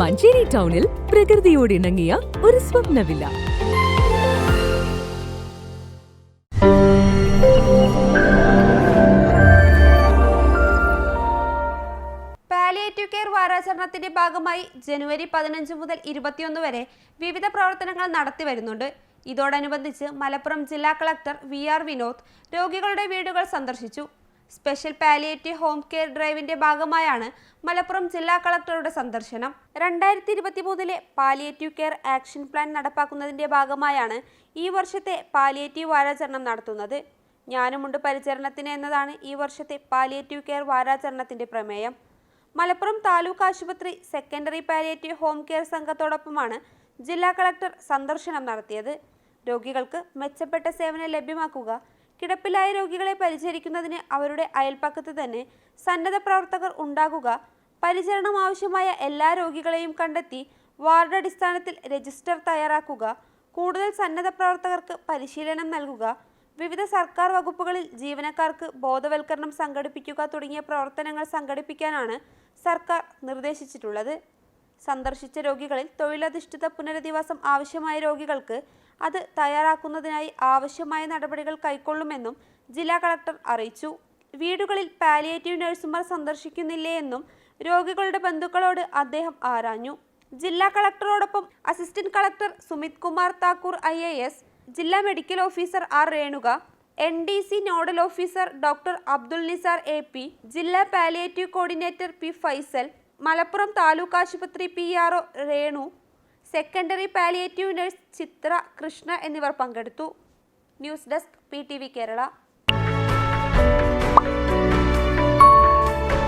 മഞ്ചേരി ടൗണിൽ പ്രകൃതിയോട് ഇണങ്ങിയ ഒരു സ്വപ്ന വില്ല പാലിയേറ്റീവ് കെയർ വാരാചരണത്തിന്റെ ഭാഗമായി ജനുവരി പതിനഞ്ച് മുതൽ ഇരുപത്തിയൊന്ന് വരെ വിവിധ പ്രവർത്തനങ്ങൾ നടത്തി വരുന്നുണ്ട്. ഇതോടനുബന്ധിച്ച് മലപ്പുറം ജില്ലാ കളക്ടർ വി ആർ വിനോദ് രോഗികളുടെ വീടുകൾ സന്ദർശിച്ചു. സ്പെഷ്യൽ പാലിയേറ്റീവ് ഹോം കെയർ ഡ്രൈവിന്റെ ഭാഗമായാണ് മലപ്പുറം ജില്ലാ കളക്ടറുടെ സന്ദർശനം. രണ്ടായിരത്തി ഇരുപത്തി മൂന്നിലെ പാലിയേറ്റീവ് കെയർ ആക്ഷൻ പ്ലാൻ നടപ്പാക്കുന്നതിന്റെ ഭാഗമായാണ് ഈ വർഷത്തെ പാലിയേറ്റീവ് വാരാചരണം നടത്തുന്നത്. ഞാനുമുണ്ട് പരിചരണത്തിന് എന്നതാണ് ഈ വർഷത്തെ പാലിയേറ്റീവ് കെയർ വാരാചരണത്തിന്റെ പ്രമേയം. മലപ്പുറം താലൂക്ക് ആശുപത്രി സെക്കൻഡറി പാലിയേറ്റീവ് ഹോം കെയർ സംഘത്തോടൊപ്പമാണ് ജില്ലാ കളക്ടർ സന്ദർശനം നടത്തിയത്. രോഗികൾക്ക് മെച്ചപ്പെട്ട സേവനം ലഭ്യമാക്കുക കിടപ്പിലായ രോഗികളെ പരിചരിക്കുന്നതിന് അവരുടെ അയൽപ്പക്കത്ത് തന്നെ സന്നദ്ധ പ്രവർത്തകർ ഉണ്ടാകുക പരിചരണം ആവശ്യമായ എല്ലാ രോഗികളെയും കണ്ടെത്തി വാർഡ് അടിസ്ഥാനത്തിൽ രജിസ്റ്റർ തയ്യാറാക്കുക കൂടുതൽ സന്നദ്ധ പ്രവർത്തകർക്ക് പരിശീലനം നൽകുക വിവിധ സർക്കാർ വകുപ്പുകളിൽ ജീവനക്കാർക്ക് ബോധവൽക്കരണം സംഘടിപ്പിക്കുക തുടങ്ങിയ പ്രവർത്തനങ്ങൾ സംഘടിപ്പിക്കാനാണ് സർക്കാർ നിർദ്ദേശിച്ചിട്ടുള്ളത്. സന്ദർശിച്ച രോഗികളിൽ തൊഴിലധിഷ്ഠിത പുനരധിവാസം ആവശ്യമായ രോഗികൾക്ക് അത് തയ്യാറാക്കുന്നതിനായി ആവശ്യമായ നടപടികൾ കൈക്കൊള്ളുമെന്നും ജില്ലാ കളക്ടർ അറിയിച്ചു. വീടുകളിൽ പാലിയേറ്റീവ് നഴ്സുമാർ സന്ദർശിക്കുന്നില്ലേ എന്നും രോഗികളുടെ ബന്ധുക്കളോട് അദ്ദേഹം ആരാഞ്ഞു. ജില്ലാ കളക്ടറോടൊപ്പം assistant collector Sumit Kumar Thakur I A S ജില്ലാ medical officer R Renuka N D C nodal officer doctor Abdul Nizar A P ജില്ലാ palliative coordinator P Faisal Malappuram taluk ആശുപത്രി P R O Renu secondary palliative nurse Chitra Krishna എന്നിവർ പങ്കെടുത്തു. News desk P Kerala.